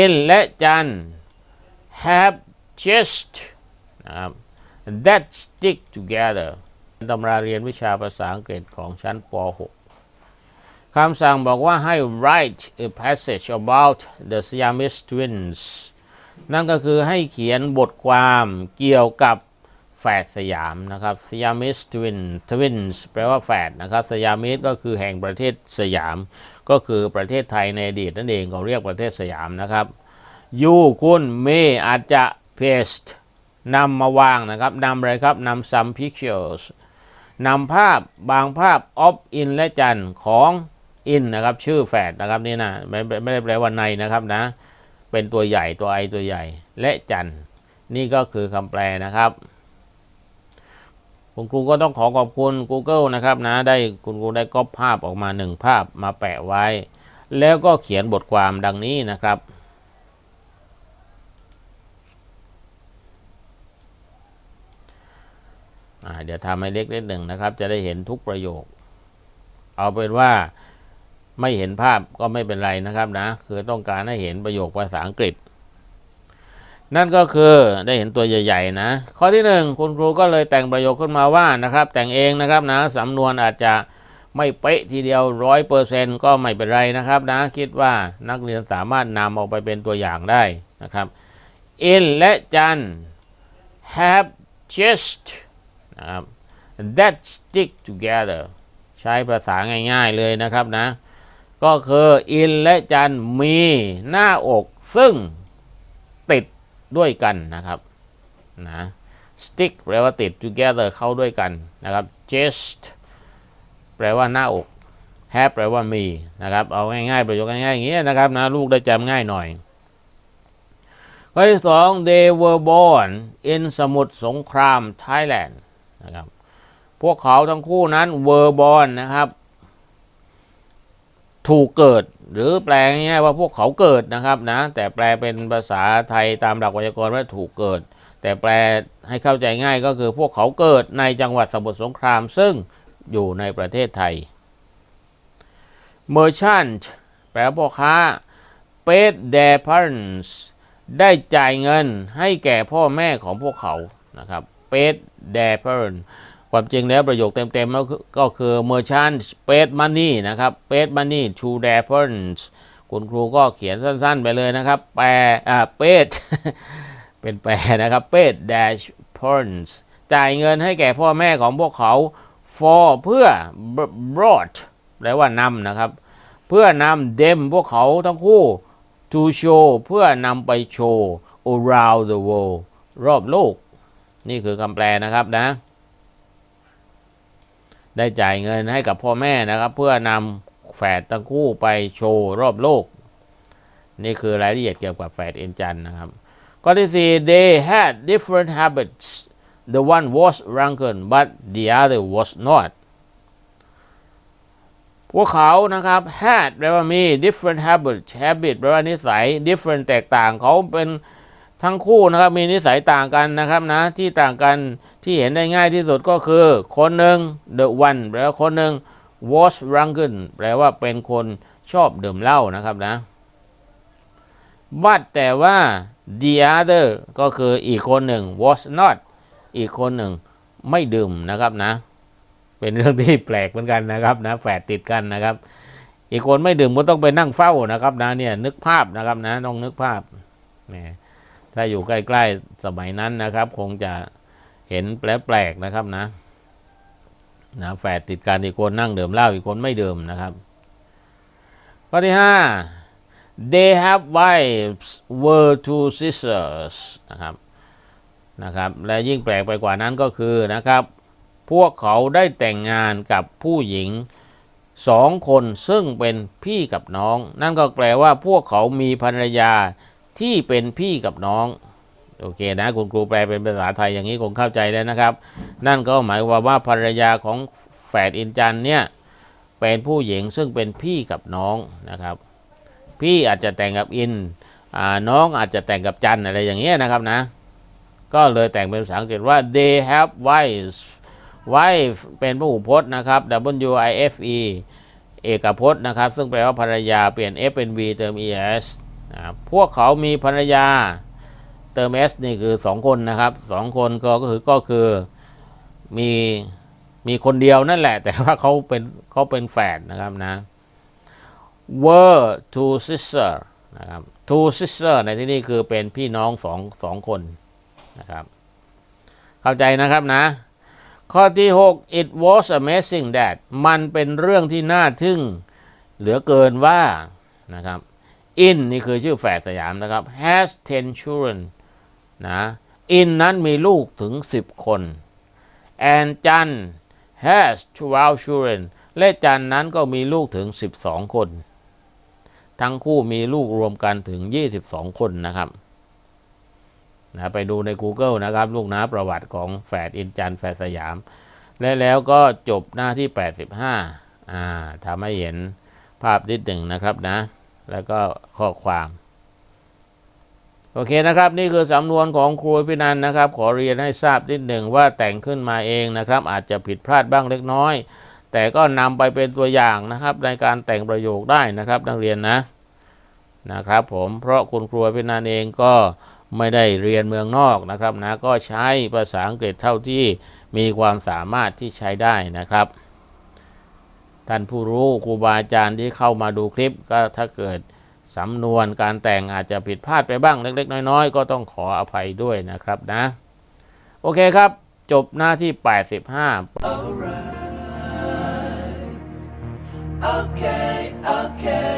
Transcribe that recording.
in และจัน have just นะครับ that stick together ตำราเรียนวิชาภาษาอังกฤษของชั้นป .6 คำสั่งบอกว่าให้ write a passage about the Siamese twins นั่นก็คือให้เขียนบทความเกี่ยวกับ ฝดสยามนะครับ Siamese twin twins แปลว่าแฝดนะครับสยามิสก็คือแห่งประเทศสยาม ก็คือประเทศไทยในอดีตนั่นเองเขาเรียกประเทศสยามนะครับยูคุณเมอาจจะ paste นำมาวางนะครับนำอะไรครับนำ some pictures นำภาพบางภาพ of in และจันของ in นนะครับ ชื่อแฝดนะครับนี่นะไม่ไม่ไม่ได้แปลว่าในนะครับนะ เป็นตัวใหญ่ตัวไอตัวใหญ่และจันนี่ก็คือคำแปลนะครับ คุณครูก็ต้องขอขอบคุณ Google นะครับนะได้คุณครูได้ก๊อปภาพออกมาหนึ่งภาพมาแปะไว้ แล้วก็เขียนบทความดังนี้นะครับเดี๋ยวทำให้เล็กนิดหนึ่งนะครับ จะได้เห็นทุกประโยค เอาเป็นว่าไม่เห็นภาพก็ไม่เป็นไรนะครับนะ คือต้องการให้เห็นประโยคภาษาอังกฤษ นั่นก็คือได้เห็นตัวใหญ่ๆนะ ข้อที่หนึ่งคุณครูก็เลยแต่งประโยคขึ้นมาว่านะครับ แต่งเองนะครับนะสำนวนอาจจะไม่เป๊ะทีเดียวร้อยเปอร์เซนก็ไม่เป็นไรนะครับนะคิดว่านักเรียนสามารถนำออกไปเป็นตัวอย่างได้นะครับ in และจัน have just นะครับ that stick together ใช้ภาษาง่ายๆเลยนะครับนะ ก็คือ in และจันมีหน้าอกซึ่งติด ด้วยกันนะครับนะ stick แปลว่าติด together เข้าด้วยกันนะครับ just แปลว่าหน้าอก have แปลว่ามีนะครับ เอาง่ายๆประโยคง่ายๆอย่างเงี้นะครับนะลูกได้จำง่ายหน่อยข้อที่สอง they were born in สมุทรสงคราม Thailand นะครับ พวกเขาทั้งคู่นั้น were born นะครับ ถูกเกิด หรือแปลง่ายๆว่าพวกเขาเกิดนะครับนะแต่แปลเป็นภาษาไทยตามหลักไวยากรณ์ว่าถูกเกิด แต่แปลให้เข้าใจง่ายก็คือพวกเขาเกิดในจังหวัดสมุทรสงครามซึ่งอยู่ในประเทศไทย merchant แปลว่าพ่อค้า paid their parents ได้จ่ายเงินให้แก่พ่อแม่ของพวกเขานะครับ paid their parents ความจริงแล้วประโยคเต็มๆก็คือ merchant paid money นะครับ paid money to their parents คุณครูก็เขียนสั้นๆไปเลยนะครับ แปลอ่า paid เป็นแปลนะครับ paid their parents จ่ายเงินให้แก่พ่อแม่ของพวกเขา for เพื่อ brought แปลว่านำนะครับ เพื่อนำ them พวกเขาทั้งคู่ to show เพื่อนำไปโชว์ around the world รอบโลก นี่คือคำแปลนะครับนะ ได้จ่ายเงินให้กับพ่อแม่นะครับ เพื่อนำแฝดทั้งคู่ไปโชว์รอบโลก นี่คือรายละเอียดเกี่ยวกับแฝดเอ็นจันนะครับ ข้อที่สี่ they had different habits the one was drunken but the other was not พวกเขานะครับ had แปลว่ามี different habits habit แปลว่านิสัย different แตกต่างเขาเป็น ทั้งคู่นะครับมีนิสัยต่างกันนะครับนะที่ต่างกันที่เห็นได้ง่ายที่สุดก็คือ คนหนึ่ง the one แปลว่าคนหนึ่ง was drunken แปลว่าเป็นคนชอบดื่มเหล้านะครับนะ but แต่ว่า the other ก็คืออีกคนหนึ่ง was not อีกคนหนึ่งไม่ดื่มนะครับนะ เป็นเรื่องที่แปลกเหมือนกันนะครับนะแฝดติดกันนะครับ อีกคนไม่ดื่มก็ต้องไปนั่งเฝ้านะครับนะเนี่ยนึกภาพนะครับนะต้องนึกภาพแหม ถ้าอยู่ใกล้ๆสมัยนั้นนะครับ คงจะเห็นแปลกๆนะครับนะนะแฝดติดกันอีกคนนั่งดื่มเหล้าอีกคนไม่ดื่มนะครับ ข้อที่ห้า they have wives were two sisters นะครับนะครับ และยิ่งแปลกไปกว่านั้นก็คือนะครับ พวกเขาได้แต่งงานกับผู้หญิงสองคนซึ่งเป็นพี่กับน้อง นั่นก็แปลว่าพวกเขามีภรรยา ที่เป็นพี่กับน้องโอเคนะคุณครูแปลเป็นภาษาไทยอย่างนี้คงเข้าใจแล้วนะครับ นั่นก็หมายความว่าภรรยาของแฝดอินจันเนี่ยเป็นผู้หญิงซึ่งเป็นพี่กับน้องนะครับ พี่อาจจะแต่งกับอินอน้องอาจจะแต่งกับจันอะไรอย่างเงี้ยนะครับนะ ก็เลยแต่งเป็นภาษาอังกฤษว่า they have wives wife เป็นพหูพจน์นะครับ W I F E เอกพจน์นะครับ ซึ่งแปลว่าภรรยาเปลี่ยน F เป็น V เติม ES พวกเขามีภรรยาเติม s นี่คือสองคนนะครับสองคนก็ก็คือก็คือมีมีคนเดียวนั่นแหละ แต่ว่าเขาเป็นเขาเป็นแฝดนะครับนะ were two sister นะครับ two sister ในที่นี้คือเป็นพี่น้องสองสองคนนะครับ เข้าใจนะครับนะ ข้อที่ 6 it was amazing that มันเป็นเรื่องที่น่าทึ่งเหลือเกินว่านะครับ in นี่คือชื่อแฝดสยามนะครับ has 10 children นะ in นั้นมีลูกถึง 10 คน and จัน has 12 children และจันนั้นก็มีลูกถึง 12 คน ทั้งคู่มีลูกรวมกันถึง 22 คนนะครับนะไปดูใน Google นะครับ ลูกน้าประวัติของแฝดอินจันแฝดสยาม และแล้วก็จบหน้าที่ 85อ่าทำให้เห็นภาพนิดหนึ่งนะครับนะ แล้วก็ข้อความโอเคนะครับ นี่คือสำนวนของครูพินันนะครับ ขอเรียนให้ทราบนิดหนึ่งว่าแต่งขึ้นมาเองนะครับ อาจจะผิดพลาดบ้างเล็กน้อย แต่ก็นำไปเป็นตัวอย่างนะครับ ในการแต่งประโยคได้นะครับ นักเรียนนะนะครับ ผมเพราะคุณครูพินันเองก็ไม่ได้เรียนเมืองนอกนะครับนะก็ใช้ภาษาอังกฤษเท่าที่มีความสามารถที่ใช้ได้นะครับ ท่านผู้รู้ครูบาอาจารย์ที่เข้ามาดูคลิปก็ถ้าเกิดสำนวนการแต่งอาจจะผิดพลาดไปบ้างเล็ก ๆ น้อย ๆ ก็ต้องขออภัยด้วยนะครับนะ โอเคครับ จบหน้าที่ 85 Okay, okay,